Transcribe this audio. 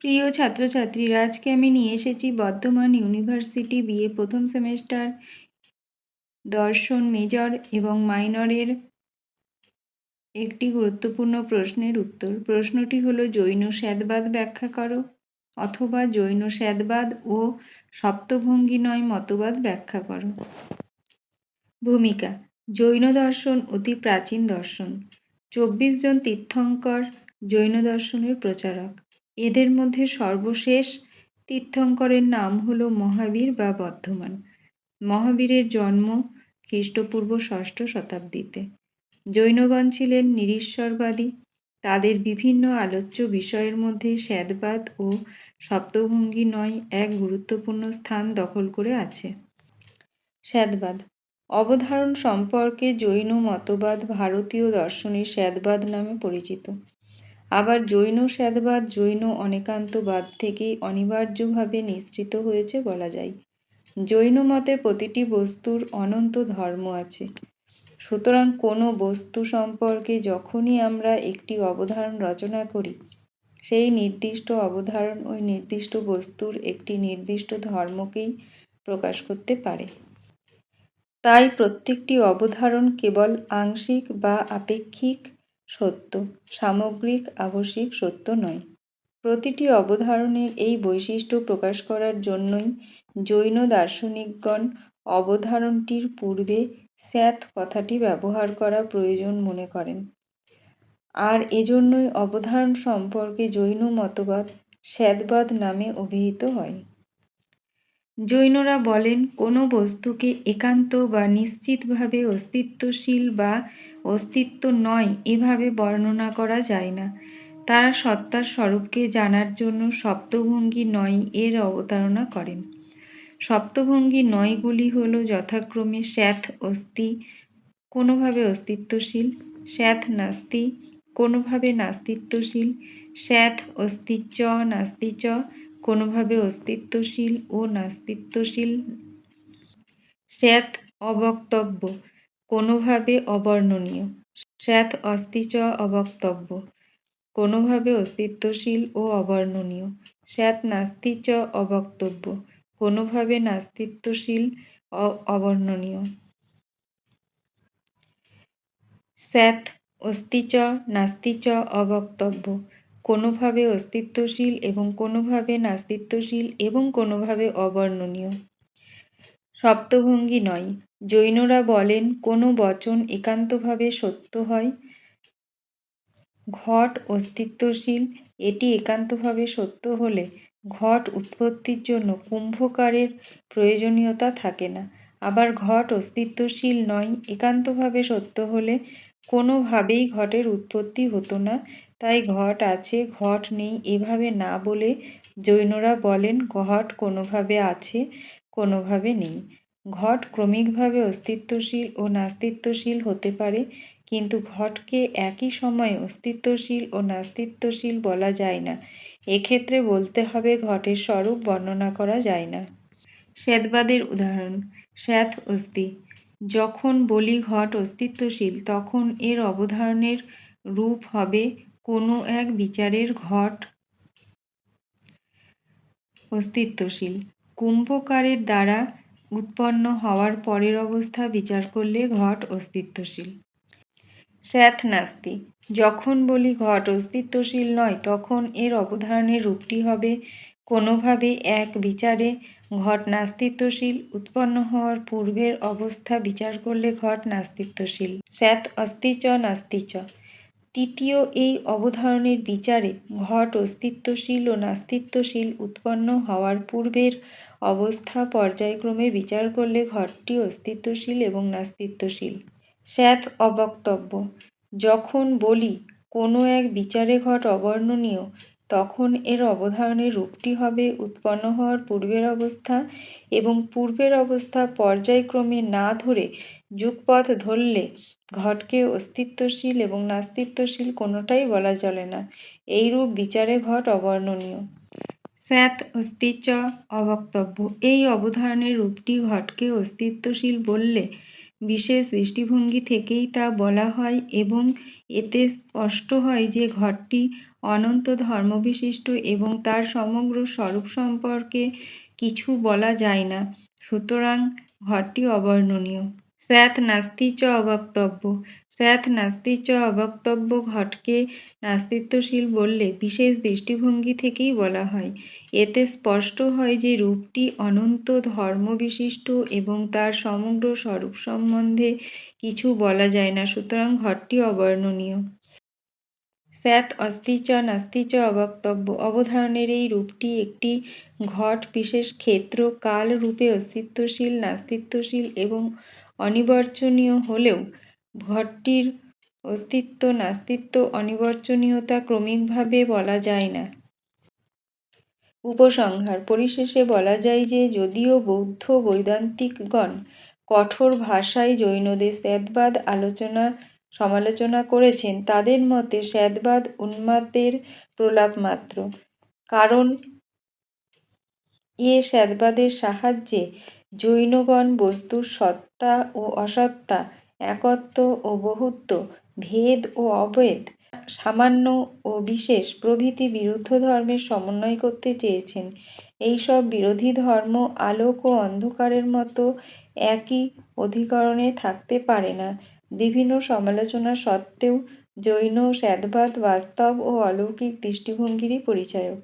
প্রিয় ছাত্রছাত্রীরা, আজকে আমি নিয়ে এসেছি বর্ধমান ইউনিভার্সিটি বিএ প্রথম সেমেস্টার দর্শন মেজর এবং মাইনরের একটি গুরুত্বপূর্ণ প্রশ্নের উত্তর। প্রশ্নটি হলো, জৈন স্যাদবাদ ব্যাখ্যা করো অথবা জৈন স্যাদবাদ ও সপ্তভঙ্গি নয় মতবাদ ব্যাখ্যা করো। ভূমিকা, জৈন দর্শন অতি প্রাচীন দর্শন। চব্বিশ জন তীর্থঙ্কর জৈন দর্শনের প্রচারক। এদের মধ্যে সর্বশেষ তীর্থঙ্করের নাম হল মহাবীর বা বর্ধমান। মহাবীরের জন্ম খ্রিস্টপূর্ব ষষ্ঠ শতাব্দীতে। জৈনগণ ছিলেন নিরীশ্বরবাদী। তাদের বিভিন্ন আলোচ্য বিষয়ের মধ্যে শ্যাদবাদ ও সপ্তভঙ্গি নয় এক গুরুত্বপূর্ণ স্থান দখল করে আছে। শ্যাদবাদ অবধারণ সম্পর্কে জৈন মতবাদ ভারতীয় দর্শনের শ্যাদবাদ নামে পরিচিত। আবার জৈন স্যাদবাদ, জৈন অনেকান্তবাদ থেকেই অনিবার্যভাবে নিশ্চিত হয়েছে বলা যায়। জৈন মতে প্রতিটি বস্তুর অনন্ত ধর্ম আছে। সুতরাং কোনো বস্তু সম্পর্কে যখনই আমরা একটি অবধারণ রচনা করি, সেই নির্দিষ্ট অবধারণ ওই নির্দিষ্ট বস্তুর একটি নির্দিষ্ট ধর্মকেই প্রকাশ করতে পারে। তাই প্রত্যেকটি অবধারণ কেবল আংশিক বা আপেক্ষিক সত্য, সামগ্রিক আবশ্যিক সত্য নয়। প্রতিটি অবধারণের এই বৈশিষ্ট্য প্রকাশ করার জন্যই জৈন দার্শনিকগণ অবধারণটির পূর্বে স্যাত কথাটি ব্যবহার করা প্রয়োজন মনে করেন। আর এজন্যই অবধারণ সম্পর্কে জৈন মতবাদ স্যাদবাদ নামে অভিহিত হয়। জৈনরা বলেন, কোনো বস্তুকে একান্ত বা নিশ্চিতভাবে অস্তিত্বশীল বা অস্তিত্ব নয়, এভাবে বর্ণনা করা যায় না। তারা সত্তার স্বরূপকে জানার জন্য সপ্তভঙ্গি নয় এর অবতারণা করেন। সপ্তভঙ্গি নয়গুলি হল যথাক্রমে শ্যাথ অস্থি, কোনোভাবে অস্তিত্বশীল স্যাথ নাস্তি, কোনোভাবে নাস্তিত্বশীল স্যাথ অস্তিচ নাস্তিচ কোনোভাবে অস্তিত্বশীল ও নাস্তিত্বশীল। স্যাত অবক্তব্য, কোনোভাবে অবর্ণনীয়। স্যাত অস্তিচ অবক্তব্য, কোনোভাবে অস্তিত্বশীল ও অবর্ণনীয়। স্যাত নাস্তিচ অবক্তব্য, কোনোভাবে নাস্তিত্বশীল অবর্ণনীয়। স্যাত অস্তিচ নাস্তিচ অবক্তব্য কোনোভাবে অস্তিত্বশীল এবং কোনোভাবে নাস্তিত্বশীল এবং কোনোভাবে অবর্ণনীয়। সপ্তভঙ্গি নয়, জৈনরা বলেন, কোনো বচন একান্তভাবে সত্য হয়। ঘট অস্তিত্বশীল, এটি একান্তভাবে সত্য হলে ঘট উৎপত্তির জন্য কুম্ভকারের প্রয়োজনীয়তা থাকে না। আবার ঘট অস্তিত্বশীল নয়, একান্তভাবে সত্য হলে কোনোভাবেই ঘটের উৎপত্তি হতো না তাই ঘট আছে, ঘট নেই এভাবে না বলে জৈনরা বলেন, ঘট কোনোভাবে আছে, কোনোভাবে নেই। ঘট ক্রমিকভাবে অস্তিত্বশীল ও নাস্তিত্বশীল হতে পারে, কিন্তু ঘটকে একই সময়ে অস্তিত্বশীল ও নাস্তিত্বশীল বলা যায় না। এক্ষেত্রে বলতে হবে ঘটের স্বরূপ বর্ণনা করা যায় না। শ্বেতবাদের উদাহরণ, শ্বেত অস্থি। যখন বলি ঘট অস্তিত্বশীল, তখন এর অবধারণের রূপ হবে কোনো এক বিচারের ঘট অস্তিত্বশীল। কুম্ভকারের দ্বারা উৎপন্ন হওয়ার পরের অবস্থা বিচার করলে ঘট অস্তিত্বশীল। স্যাথ নাস্তি, যখন বলি ঘট অস্তিত্বশীল নয়, তখন এর অবধারণের রূপটি হবে কোনোভাবে এক বিচারে ঘট নাস্তিত্বশীল, উৎপন্ন হওয়ার পূর্বের অবস্থা বিচার করলে ঘট নাস্তিত্বশীল। স্যাত অস্তিচ নাস্তিচ তৃতীয় এই অবধারণের বিচারে ঘট অস্তিত্বশীল ও নাস্তিত্বশীল উৎপন্ন হওয়ার পূর্বের অবস্থা পর্যায়ক্রমে বিচার করলে ঘটটি অস্তিত্বশীল এবং নাস্তিত্বশীল। স্যাত অবক্তব্য, যখন বলি কোনো এক বিচারে ঘট অবর্ণনীয়, তখন এর অবধারণের রূপটি হবে উৎপন্ন হওয়ার পূর্বের অবস্থা এবং পূর্বের অবস্থা পর্যায়ক্রমে না ধরে যুগপথ ধরলে ঘটকে অস্তিত্বশীল এবং নাস্তিত্বশীল কোনোটাই বলা চলে না। এইরূপ বিচারে ঘট অবর্ণনীয়। স্যাত অস্তিচ অবক্তব্য। এই অবধারণের রূপটি ঘটকে অস্তিত্বশীল বললে বিশেষ দৃষ্টিভঙ্গি থেকেই তা বলা হয় এবং এতে স্পষ্ট হয় যে ঘরটি অনন্ত ধর্মবিশিষ্ট এবং তার সমগ্র স্বরূপ সম্পর্কে কিছু বলা যায় না। সুতরাং ঘরটি অবর্ণনীয়। স্যাৎ নাস্তি চ অবক্তব্য স্যাৎ নাস্তি চ অবক্তব্য ঘটকে নাস্তিত্বশীল বললে বিশেষ দৃষ্টিভঙ্গি থেকেই বলা হয়। এতে স্পষ্ট হয় যে রূপটি অনন্ত ধর্মবিশিষ্ট এবং তার সমগ্র স্বরূপ সম্বন্ধে কিছু বলা যায় না, সুতরাং ঘরটি অবর্ণনীয়। স্যাৎ অস্তি চ নাস্তি চ অবক্তব্য অবধারণের এই রূপটি একটি ঘট, বিশেষ ক্ষেত্র, কাল রূপে অস্তিত্বশীল, নাস্তিত্বশীল এবং অনির্বচনীয় হলেও ঘটটির অস্তিত্ব, নাস্তিত্ব, অনির্বচনীয়তা ক্রমিকভাবে বলা যায় না। উপসংহার, পরিশেষে বলা যায় যে, যদিও বৌদ্ধ বৈদান্তিকগণ কঠোর ভাষায় জৈনদের স্যাদবাদ আলোচনা, সমালোচনা করেছেন, তাদের মতে স্যাদবাদ উন্মাদের প্রলাপ মাত্র। কারণ এ স্যাদবাদের সাহায্যে জৈনগণ বস্তুর সত্তা ও অসত্তা, একত্ব ও বহুত্ব, ভেদ ও অভেদ সামান্য ও বিশেষ প্রভৃতি বিরুদ্ধ ধর্মের সমন্বয় করতে চেয়েছেন। এইসব বিরোধী ধর্ম আলোক ও অন্ধকারের মতো একই অধিকরণে থাকতে পারে না। বিভিন্ন সমালোচনা সত্ত্বেও জৈন স্যাদবাদ বাস্তব ও অলৌকিক দৃষ্টিভঙ্গিরই পরিচায়ক।